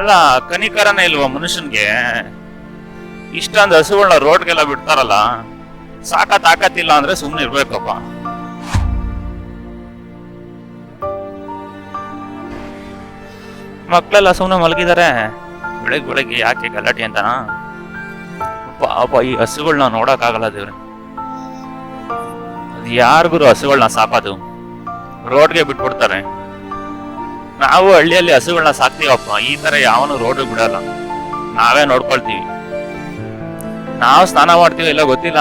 ಅಲ್ಲ, ಕನಿಕರನೇ ಇಲ್ವಾ ಮನುಷ್ಯನ್ಗೆ? ಇಷ್ಟೊಂದು ಹಸುಗಳನ್ನ ರೋಡ್ಗೆಲ್ಲ ಬಿಡ್ತಾರಲ್ಲ ಸಾಕ ತಾಕತ್ತಿಲ್ಲ ಅಂದ್ರೆ ಸುಮ್ಮನೆ ಇರ್ಬೇಕಪ್ಪ. ಮಕ್ಕಳೆಲ್ಲ ಸುಮ್ಮನೆ ಮಲಗಿದ್ದಾರೆ ಬೆಳಗ್ಗೆ ಬೆಳಗ್ಗೆ ಯಾಕೆ ಗಲಾಟೆ ಅಂತನಾ ಪಾಪ ಈ ಹಸುಗಳನ್ನ ನೋಡೋಕ್ಕಾಗಲ್ಲ ದೇವ್ರೆ. ಯಾರಿಗೂ ಹಸುಗಳನ್ನ ಸಾಕೋದು? ರೋಡ್ಗೆ ಬಿಟ್ಬಿಡ್ತಾರೆ. ನಾವು ಹಳ್ಳಿಯಲ್ಲಿ ಹಸುಗಳನ್ನ ಸಾಕ್ತೀವಪ್ಪ. ಈ ತರ ಯಾವನು ರೋಡ್ ಬಿಡಲ್ಲ. ನಾವೇ ನೋಡ್ಕೊಳ್ತೀವಿ. ನಾವು ಸ್ನಾನ ಮಾಡ್ತೀವಿ ಇಲ್ಲ ಗೊತ್ತಿಲ್ಲ.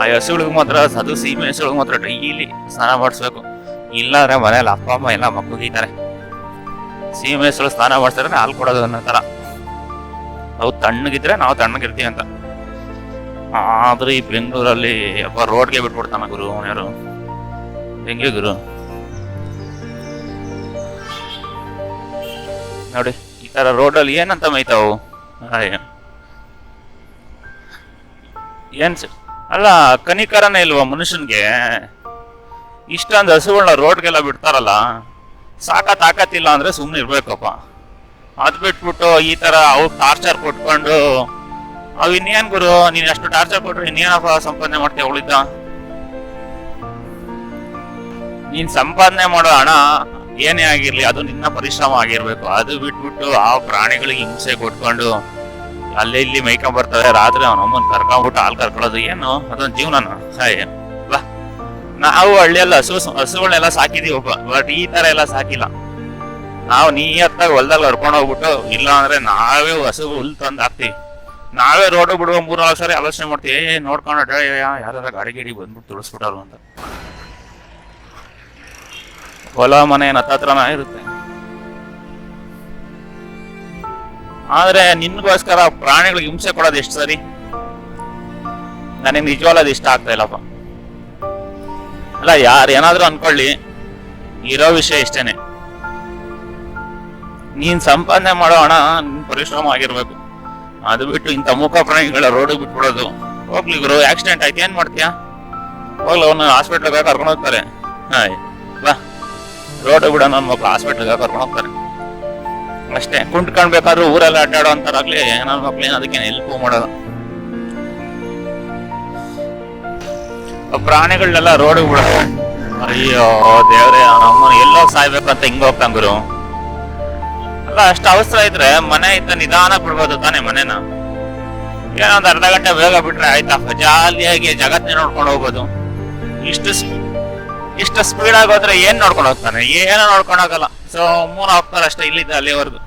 ಆ ಹಸುಗಳಿಗೆ ಮಾತ್ರ, ಅದು ಸೀಮೆ ಹಸುಗಳಿಗೆ ಮಾತ್ರ ಡೈಲಿ ಸ್ನಾನ ಮಾಡಿಸ್ಬೇಕು. ಇಲ್ಲಾಂದ್ರೆ ಮನೇಲಿ ಅಪ್ಪ, ಅಮ್ಮ ಎಲ್ಲ ಮಕ್ಕಳಿದ್ದಾರೆ ಸೀಮೆ ಹಸುಗಳು ಸ್ನಾನ ಮಾಡಿಸಿದ್ರೆ ಹಾಲು ಕೊಡೋದು ಅನ್ನೋ ತರ. ಅವು ತಣ್ಣಗಿದ್ರೆ ನಾವು ತಣ್ಣಗಿರ್ತೀವಿ ಅಂತ. ಆದ್ರೆ ಈ ಬೆಂಗಳೂರಲ್ಲಿ ಅಪ್ಪ ರೋಡ್ಗೆ ಬಿಟ್ಬಿಡ್ತಾನೆ ಗುರು ಯಾರು ಹೆಂಗೆ ಗುರು? ನೋಡಿ, ಈ ತರ ರೋಡಲ್ಲಿ ಏನಂತ ಮೈತಾವು. ಏನ್ ಅಲ್ಲ, ಕನಿಕರನೇ ಇಲ್ವಾ ಮನುಷ್ಯನ್ಗೆ? ಇಷ್ಟೊಂದು ಹಸುಗಳನ್ನ ರೋಡ್ಗೆಲ್ಲ ಬಿಡ್ತಾರಲ್ಲ ಸಾಕ ತಾಕತ್ತಿಲ್ಲ ಅಂದ್ರೆ ಸುಮ್ಮನೆ ಇರ್ಬೇಕಪ್ಪ. ಅದ್ ಬಿಟ್ಬಿಟ್ಟು ಈ ತರ ಅವು ಟಾರ್ಚರ್ ಕೊಟ್ಕೊಂಡು, ಅವ್ ಇನ್ನೇನ್ ಗುರು, ನೀನ್ ಅಷ್ಟು ಟಾರ್ಚರ್ ಕೊಟ್ರೆ ಇನ್ನೇನಪ್ಪ ಸಂಪಾದನೆ ಮಾಡ್ತೀಯ ಉಳಿದ ನೀನ್ ಸಂಪಾದನೆ ಮಾಡೋ ಹಣ ಏನೇ ಆಗಿರ್ಲಿ, ಅದು ನಿನ್ನ ಪರಿಶ್ರಮ ಆಗಿರ್ಬೇಕು. ಅದು ಬಿಟ್ಬಿಟ್ಟು ಆ ಪ್ರಾಣಿಗಳಿಗೆ ಹಿಂಸೆ ಕೊಟ್ಕೊಂಡು ಅಲ್ಲಿ ಇಲ್ಲಿ ಮೈಕೊಂಡ್ ಬರ್ತವೆ ರಾತ್ರಿ ಅವನ ಅಮ್ಮನ ಕರ್ಕೊಂಡ್ಬಿಟ್ಟು ಹಾಲು ಕರ್ಕೊಳ್ಳೋದು ಏನು? ಅದೊಂದು ಜೀವನನ? ಹಾಯ್ ಬಾ. ನಾವು ಹಳ್ಳಿಯಲ್ಲಿ, ಹಸು ಹಸುಗಳನ್ನೆಲ್ಲ ಒಬ್ಬ. ಬಟ್ ಈ ತರ ಎಲ್ಲ ಸಾಕಿಲ್ಲ. ನಾವು ನೀಯತ್ತಾಗಿ ಹೊಲ್ದಲ್ಲಿ ಕರ್ಕೊಂಡು ಹೋಗ್ಬಿಟ್ಟು, ಇಲ್ಲ ಅಂದ್ರೆ ನಾವೇ ಹಸು ಹುಲ್ ತಂದು ಹಾಕ್ತಿವಿ. ನಾವೇ ರೋಡ್ ಬಿಡುವ ಮೂರು ನಾಲ್ಕು ಸರಿ ಆಲೋಚನೆ ಮಾಡ್ತೀವಿ. ಏ, ನೋಡ್ಕೊಂಡು ಯಾರ ಗಾಡಿ ಗಿಡಿ ಬಂದ್ಬಿಟ್ಟು ತುಳಿಸ್ಬಿಟ್ಟಾರು ಅಂತ. ಹೊಲ, ಮನೆ ಹತ್ತತ್ರನ ಇರುತ್ತೆ. ಆದ್ರೆ ನಿನ್ಗೋಸ್ಕರ ಪ್ರಾಣಿಗಳಿಗೆ ಹಿಂಸೆ ಕೊಡೋದು ಎಷ್ಟು ಸರಿ? ನನಗೆ ನಿಜವಾಗ್ಲೂ ಅದು ಇಷ್ಟ ಆಗ್ತಾ ಇಲ್ಲಪ್ಪ. ಅಲ್ಲ, ಯಾರು ಏನಾದ್ರೂ ಅನ್ಕೊಳ್ಳಿ, ಇರೋ ವಿಷಯ ಇಷ್ಟೇನೆ. ನೀನ್ ಸಂಪಾದನೆ ಮಾಡೋ ಹಣ ನಿನ್ ಪರಿಶ್ರಮ ಆಗಿರ್ಬೇಕು. ಅದು ಬಿಟ್ಟು ಇಂಥ ಮೂಕ ಪ್ರಾಣಿಗಳ ರೋಡಿಗೆ ಬಿಟ್ಬಿಡೋದು. ಹೋಗ್ಲಿ ಗುರು ಆಕ್ಸಿಡೆಂಟ್ ಆಯ್ತು, ಏನ್ ಮಾಡ್ತೀಯಾ? ಹೋಗ್ಲಿ, ಅವನು ಬೇಕಾ ಕರ್ಕೊಂಡು ಹೋಗ್ತಾರೆ. ಹಾಯ್. ರೋಡ್ ಬಿಡ ನನ್ನ ಮಕ್ಳು ಹಾಸ್ಪಿಟ್ಲ್ಗೆ ಕರ್ಕೊಂಡು ಹೋಗ್ತಾರೆ. ಅಷ್ಟೇ ಕುಂಟ್ಕೊಂಡ್ಬೇಕಾದ್ರೂ ಊರಲ್ಲಿ ಅಡ್ಡಾಡೋ ಅಂತಾರಾಗ್ಲಿ ನನ್ನ ಮಕ್ಳು ಅದಕ್ಕೆ ಹೆಲ್ಪ್ ಮಾಡೋದು ಪ್ರಾಣಿಗಳನ್ನೆಲ್ಲ ರೋಡ್ ಬಿಡ ಅಯ್ಯೋ, ದೇವ್ರೆ ನಮ್ಮ ಎಲ್ಲೋ ಸಾಯ್ಬೇಕಂತ ಹಿಂಗ ಹೋಗ್ತಂಗ್ರು ಗುರು? ಅಲ್ಲ, ಅಷ್ಟು ಅವಸರ ಇದ್ರೆ ಮನೆ ಇದ್ದ ನಿಧಾನ ಬಿಡ್ಬೋದು ತಾನೇ ಮನೆನ? ಏನೋ ಒಂದ್ ಅರ್ಧ ಗಂಟೆ ಬೇಗ ಬಿಟ್ರೆ ಆಯ್ತಾ? ಜಾಲಿಯಾಗಿ ಜಗತ್ತನ್ನ ನೋಡ್ಕೊಂಡು ಹೋಗ್ಬೋದು. ಇಷ್ಟು ಇಷ್ಟು ಸ್ಪೀಡ್ ಆಗೋದ್ರೆ ಏನ್ ನೋಡ್ಕೊಂಡು ಹೋಗ್ತಾರೆ? ಏನೋ ನೋಡ್ಕೊಂಡು ಹೋಗಲ್ಲ. ಸೊ ಮೂನ ಹೋಗ್ತಾರೆ ಅಷ್ಟೇ ಇಲ್ಲಿದ್ದ ಅಲ್ಲಿವರೆಗೂ.